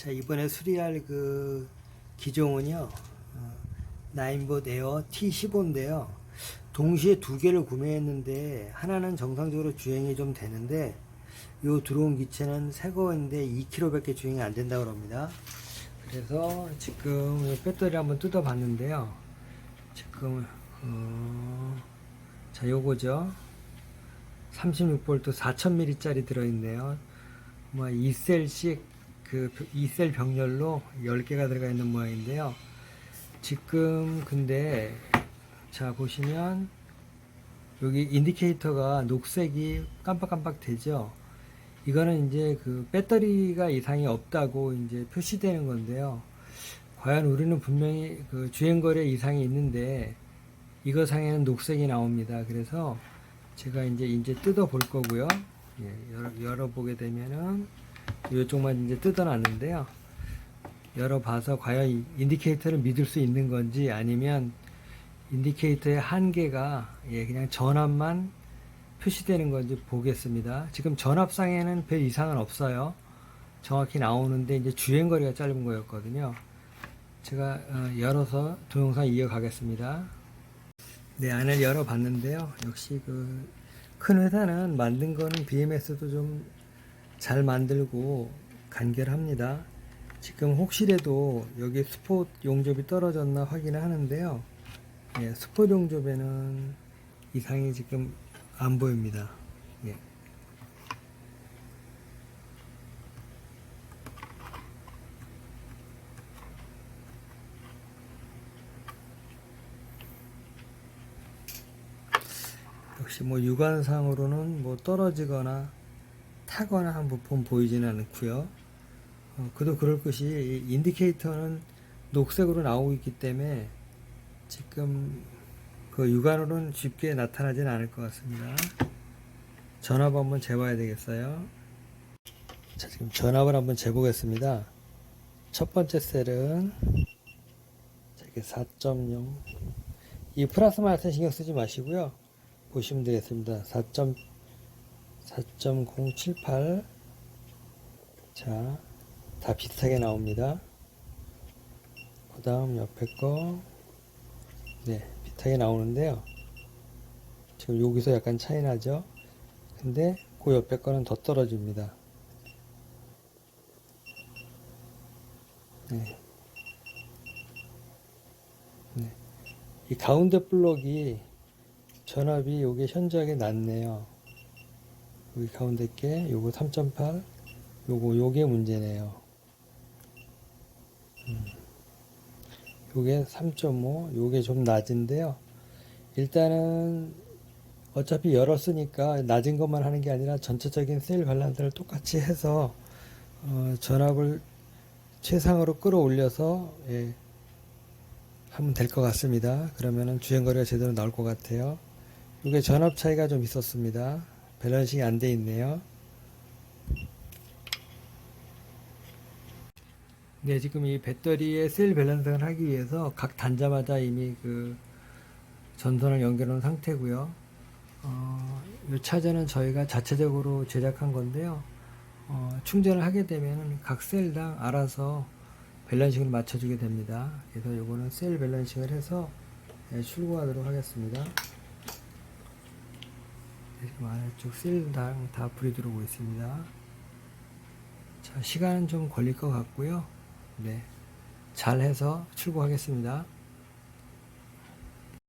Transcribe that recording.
자 이번에 수리할 그 기종은요 어, 나인봇 에어 T15인데요. 동시에 두 개를 구매했는데 하나는 정상적으로 주행이 좀 되는데 요 들어온 기체는 새 거인데 2km밖에 주행이 안 된다고 합니다. 그래서 지금 요 배터리 한번 뜯어 봤는데요. 지금 어, 자 요거죠. 36V 4000mAh 짜리 들어있네요. 뭐 2셀씩 그 2셀 병렬로 10개가 들어가 있는 모양인데요. 지금 근데 자 보시면 여기 인디케이터가 녹색이 깜빡깜빡 되죠. 이거는 이제 그 배터리가 이상이 없다고 이제 표시되는 건데요. 과연 우리는 분명히 그 주행거리에 이상이 있는데 이거 상에는 녹색이 나옵니다. 그래서 제가 이제 이제 뜯어 볼 거고요. 예, 열어, 열어보게 되면은 이쪽만 이제 뜯어놨는데요. 열어봐서 과연 이 인디케이터를 믿을 수 있는 건지 아니면 인디케이터의 한계가 예, 그냥 전압만 표시되는 건지 보겠습니다. 지금 전압상에는 별 이상은 없어요. 정확히 나오는데 이제 주행거리가 짧은 거였거든요. 제가 어, 열어서 동영상 이어가겠습니다. 네, 안을 열어봤는데요. 역시 그 큰 회사는 만든 거는 BMS도 좀 잘 만들고 간결합니다. 지금 혹시라도 여기 스폿 용접이 떨어졌나 확인을 하는데요. 예, 스폿 용접에는 이상이 지금 안 보입니다. 예. 역시 뭐 육안상으로는 뭐 떨어지거나 타거나 한 부품 보이지는 않고요. 어, 그도 그럴 것이 이 인디케이터는 녹색으로 나오고 있기 때문에 지금 그 육안으로는 쉽게 나타나지는 않을 것 같습니다. 전압 한번 재봐야 되겠어요. 자, 지금 전압을 한번 재보겠습니다. 첫 번째 셀은 자, 이게 4.0. 이 플러스 마이너스 신경 쓰지 마시고요. 보시면 되겠습니다. 4. 4.078 자, 다 비슷하게 나옵니다. 그 다음 옆에 거, 네, 비슷하게 나오는데요. 지금 여기서 약간 차이 나죠? 근데 그 옆에 거는 더 떨어집니다. 네. 네. 이 가운데 블록이 전압이 요게 현저하게 낮네요. 여기 가운데 게 요거 3.8 요거 요게 문제네요. 음. 요게 3.5 요게 좀 낮은데요. 일단은 어차피 열었으니까 낮은 것만 하는 게 아니라 전체적인 세일 관란들을 똑같이 해서 어, 전압을 최상으로 끌어올려서 예, 하면 될 것 같습니다. 그러면은 주행거리가 제대로 나올 것 같아요. 이게 전압 차이가 좀 있었습니다 밸런싱이 안 돼 있네요. 네, 지금 이 배터리의 셀 밸런싱을 하기 위해서 각 단자마다 이미 그 전선을 놓은 상태고요. 어, 이 차저는 저희가 자체적으로 제작한 건데요. 어, 충전을 하게 되면 각 셀당 알아서 밸런싱을 맞춰주게 됩니다. 그래서 요거는 셀 밸런싱을 해서 예, 출고하도록 하겠습니다. 지금 아래쪽 실당 다 불이 들어오고 있습니다. 자, 시간은 좀 걸릴 것 같고요. 네. 잘 해서 출고하겠습니다.